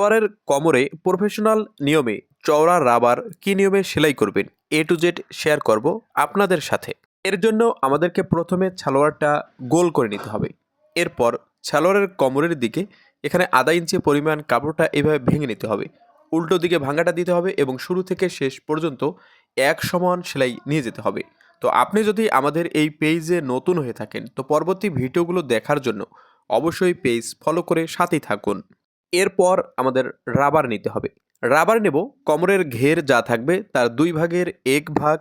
সালোয়ারের কোমরে প্রফেশনাল নিয়মে চওড়া রাবার কী নিয়মে সেলাই করবেন এ টু জেড শেয়ার করব আপনাদের সাথে। এর জন্য আমাদেরকে প্রথমে সালোয়ারটা গোল করে নিতে হবে। এরপর সালোয়ারের কোমরের দিকে এখানে আধা ইঞ্চি পরিমাণ কাপড়টা এভাবে ভেঙে নিতে হবে। উল্টো দিকে ভাঙাটা দিতে হবে এবং শুরু থেকে শেষ পর্যন্ত এক সমান সেলাই নিয়ে যেতে হবে। তো আপনি যদি আমাদের এই পেজে নতুন হয়ে থাকেন, তো পরবর্তী ভিডিওগুলো দেখার জন্য অবশ্যই পেজ ফলো করে সাথেই থাকুন। এরপর আমাদের রাবার নিতে হবে। রাবার নেব, কোমরের ঘের যা থাকবে তার দুই ভাগের এক ভাগ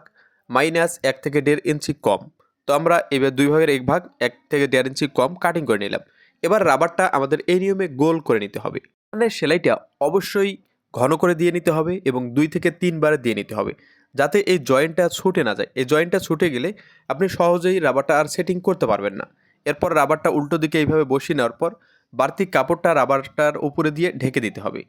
মাইনাস এক থেকে দেড় ইঞ্চি কম। তো আমরা এবার দুই ভাগের এক ভাগ, এক থেকে দেড় ইঞ্চি কম কাটিং করে নিলাম। এবার রাবারটা আমাদের এই নিয়মে গোল করে নিতে হবে। মানে সেলাইটা অবশ্যই ঘন করে দিয়ে নিতে হবে এবং দুই থেকে তিনবার দিয়ে নিতে হবে। যাতে এই জয়েন্টটা ছুটে না যায়। এই জয়েন্টটা ছুটে গেলে আপনি সহজেই রাবারটা আর সেটিং করতে পারবেন না। এরপর রাবারটা উল্টো দিকে এইভাবে বসিয়ে নেওয়ার পর বাড়তি কাপড়টা রাবারটার উপরে দিয়ে ঢেকে দিতে হবে।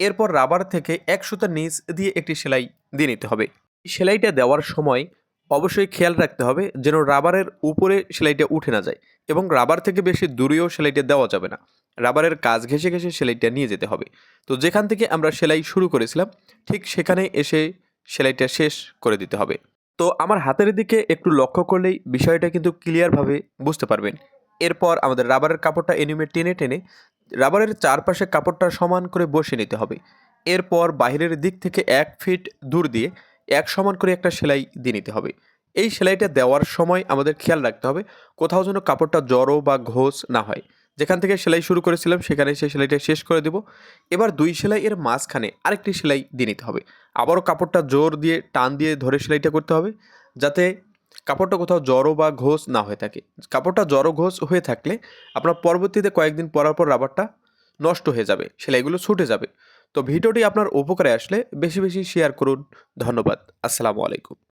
এরপর রাবার থেকে এক সুতার নিচ দিয়ে একটি সেলাই দিয়ে নিতে হবে। সেলাইটা দেওয়ার সময় অবশ্যই খেয়াল রাখতে হবে যেন রাবারের উপরে সেলাইটা উঠে না যায় এবং রাবার থেকে বেশি দূরেও সেলাইটা দেওয়া যাবে না। রাবারের কাজ ঘেঁষে ঘেঁষে সেলাইটা নিয়ে যেতে হবে। তো যেখান থেকে আমরা সেলাই শুরু করেছিলাম, ঠিক সেখানে এসে সেলাইটা শেষ করে দিতে হবে। তো আমার হাতের দিকে একটু লক্ষ্য করলেই বিষয়টা কিন্তু ক্লিয়ারভাবে বুঝতে পারবেন। এরপর আমাদের রাবারের কাপড়টা এনিমে টেনে টেনে রাবারের চারপাশে কাপড়টা সমান করে বসে নিতে হবে। এরপর বাইরের দিক থেকে এক ফিট দূর দিয়ে এক সমান করে একটা সেলাই দিয়ে নিতে হবে। এই সেলাইটা দেওয়ার সময় আমাদের খেয়াল রাখতে হবে কোথাও যেন কাপড়টা জড়ো বা ঘোষ না হয়। যেখান থেকে সেলাই শুরু করেছিলাম সেখানে সেই সেলাইটা শেষ করে দেব। এবার দুই সেলাই এর মাঝখানে আরেকটি সেলাই দিয়ে নিতে হবে। আবারও কাপড়টা জোর দিয়ে টান দিয়ে ধরে সেলাইটা করতে হবে যাতে কাপড়টা কোথাও জড়ো বা ঘোষ না হয়ে থাকে। কাপড়টা জড়ো ঘোষ হয়ে থাকলে আপনার পরবর্তীতে কয়েকদিন পরার পর রাবারটা নষ্ট হয়ে যাবে, সেলাইগুলো ছুটে যাবে। তো ভিডিওটি আপনার উপকারে আসলে বেশি বেশি শেয়ার করুন। ধন্যবাদ। আসসালামু আলাইকুম।